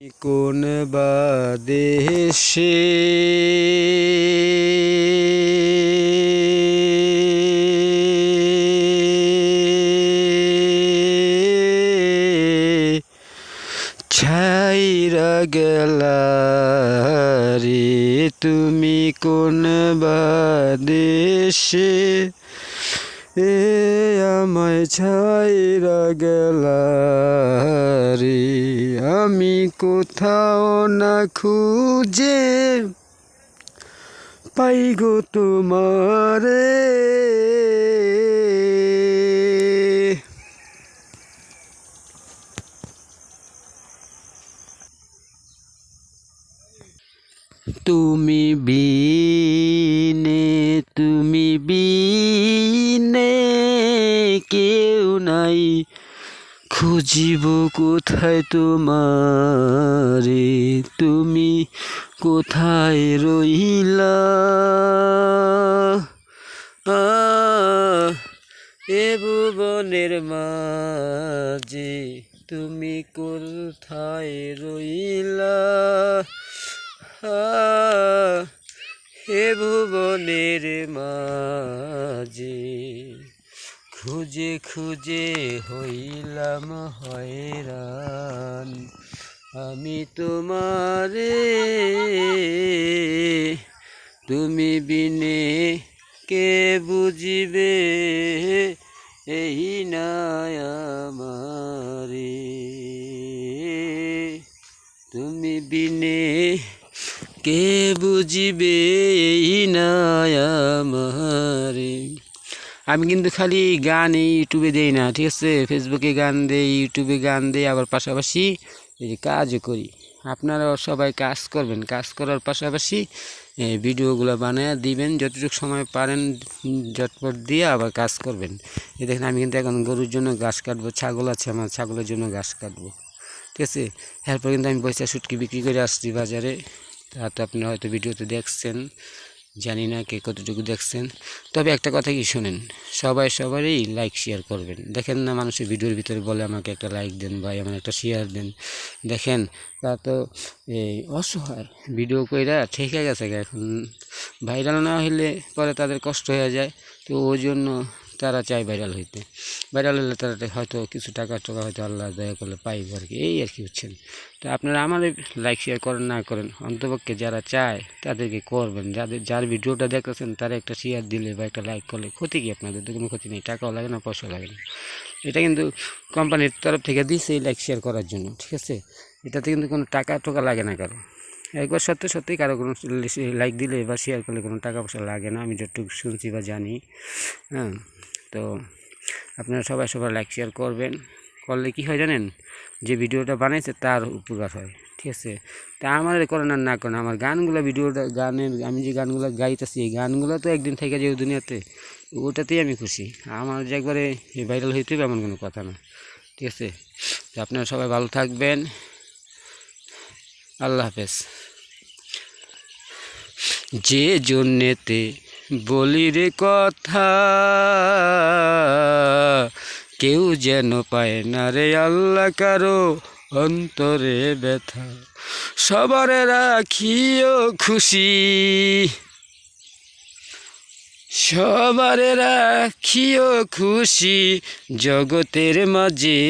কোন বা দেশে ছাইরা গেলা রে তুমি কোন বা দেশে এ আমায় ছাইরা গেলা রে আমি কোথাও না খুঁজে পাই গো তোমারে। তুমি বিনে তুমি খুঁজিব কোথায় তোমারে? তুমি কোথায় রইলা এ ভুবনের মাঝে তুমি কোথায় রইলা হে ভুবনের মাঝে খুঁজে খুঁজে হইলাম হয়রান। আমি তোমারে তুমি বিনে কে বুঝিবে? এই না আমারে তুমি বিনে কে বুঝিবে? এই না আমারে আমি কিন্তু খালি গান এই ইউটিউবে দেই না ঠিক আছে? ফেসবুকে গান দেই ইউটিউবে গান দেই আবার পাশাপাশি এই কাজও করি। আপনারাও সবাই কাজ করবেন কাজ করার পাশাপাশি এই ভিডিওগুলো বানায় দিবেন যতটুকু সময় পারেন উম, ঝটপট দিয়ে আবার কাজ করবেন। এই দেখেন আমি কিন্তু এখন গরুর জন্য ঘাস কাটবো ছাগল আছে আমার ছাগলের জন্য ঘাস কাটবো ঠিক আছে? এরপর কিন্তু আমি পয়সা শুটকি বিক্রি করে আসছি বাজারে। তা তো আপনারা হয়তো ভিডিওতে দেখছেন। জানি না কে কতটুকু দেখছেন। তবে একটা কথা কি শোনেন, সবাই সবারই লাইক শেয়ার করবেন। দেখেন না মানুষের ভিডিওর ভিতরে বলে আমাকে একটা লাইক দেন বা এমন একটা শেয়ার দেন। দেখেন, তা তো এই অসহায় ভিডিও কইরা ঠেকে গেছে এখন। ভাইরাল না হলে পরে তাদের কষ্ট হয়ে যায়। তো ওই জন্য তারা চায় ভাইরাল হইতে। ভাইরাল হলে তারা হয়তো কিছু টাকা টাকা হয়তো আল্লাহ দয়া করলে পাইব আর কি। এই আর কি হচ্ছেন তো আপনারা আমার লাইক শেয়ার করেন, না করেন, অন্তপক্ষে যারা চায় তাদেরকে করবেন। যাদের, যার ভিডিওটা দেখতেছেন তারা একটা শেয়ার দিলে বা একটা লাইক করলে ক্ষতি কি আপনাদের? তো কোনো ক্ষতি নেই, টাকাও লাগে না, পয়সাও লাগে না। এটা কিন্তু কোম্পানির তরফ থেকে দিচ্ছে এই লাইক শেয়ার করার জন্য, ঠিক আছে? এটাতে কিন্তু কোনো টাকা টোকা লাগে না কারও। একবার সত্যি সত্যি কারও কোনো লাইক দিলে বা শেয়ার করলে কোনো টাকা পয়সা লাগে না, আমি যতটুকু শুনছি বা জানি হ্যাঁ? তো আপনারা সবাই সবাই লাইক শেয়ার করবেন। করলে কি হয় জানেন? যে ভিডিওটা বানাইছে তার উপকার হয়, ঠিক আছে? তা আমার করেন আর না করেন, আমার গানগুলো ভিডিওটা, গানের, আমি যে গানগুলো গাইতেছি, এই গানগুলো তো একদিন থেকে যে দুনিয়াতে, ওটাতেই আমি খুশি। আমার যে একবারে ভাইরাল হইতে হবে এমন কোনো কথা না, ঠিক আছে? তো আপনারা সবাই ভালো থাকবেন। আল্লাহ হাফেজ। যে জন্যেতে বলি রে কথা, কেউ যেন পায় না রে আল্লাহ কারও অন্তরে ব্যথা। সবার রাখিও খুশি, সবার রাখিও খুশি জগতের মাঝে।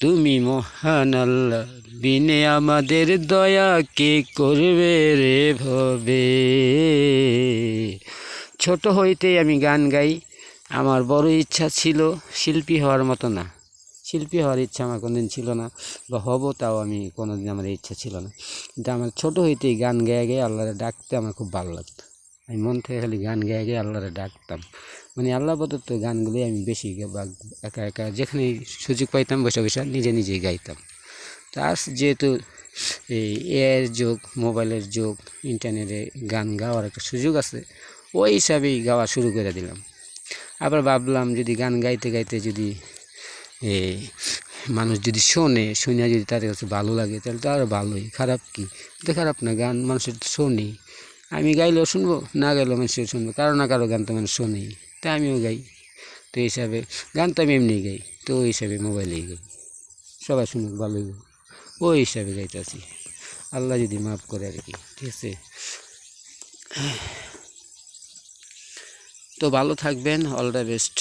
তুমি মহান আল্লাহ। বিনে আমাদের দয়া কে করবে রে ভবে? ছোট হইতেই আমি গান গাই, আমার বড় ইচ্ছা ছিল শিল্পী হওয়ার মতো না। শিল্পী হওয়ার ইচ্ছা আমার কোনোদিন ছিল না বা হব তাও আমি কোনোদিন আমার ইচ্ছা ছিল না। কিন্তু আমার ছোট হইতেই গান গেয়ে গিয়ে আল্লাহরে ডাকতে আমার খুব ভালো লাগতো। আমি মন থেকে খালি গান গেয়ে গিয়ে আল্লাহরে ডাকতাম। মানে আল্লাহ প্রদত্ত গানগুলোই আমি বেশি একা একা যেখানে সুযোগ পাইতাম বসে বসে নিজে নিজেই গাইতাম। তার যেহেতু এই এর যুগ মোবাইলের যুগ ইন্টারনেটে গান গাওয়ার একটা সুযোগ আছে, ওই হিসাবেই গাওয়া শুরু করে দিলাম। আবার ভাবলাম যদি গান গাইতে গাইতে যদি মানুষ যদি শোনে শুনে যদি তাদের কাছে ভালো লাগে, তাহলে তো আরও ভালোই, খারাপ কি? তো খারাপ না, গান মানুষের তো শোনে। আমি গাইলেও শুনব, না গাইলেও মানুষের শুনব, কারও না কারও গান তো মানুষ শোনেই তাই আমিও গাই। তো এই হিসাবে গান তো আমি এমনি গাই, তো ওই হিসাবে মোবাইলেই গাই। সবাই শুনুক, ভালোই ওই হিসাবে গাইতেছি আল্লাহ যদি মাফ করে আর কি, ঠিক আছে? তো ভালো থাকবেন অল দ্য বেস্ট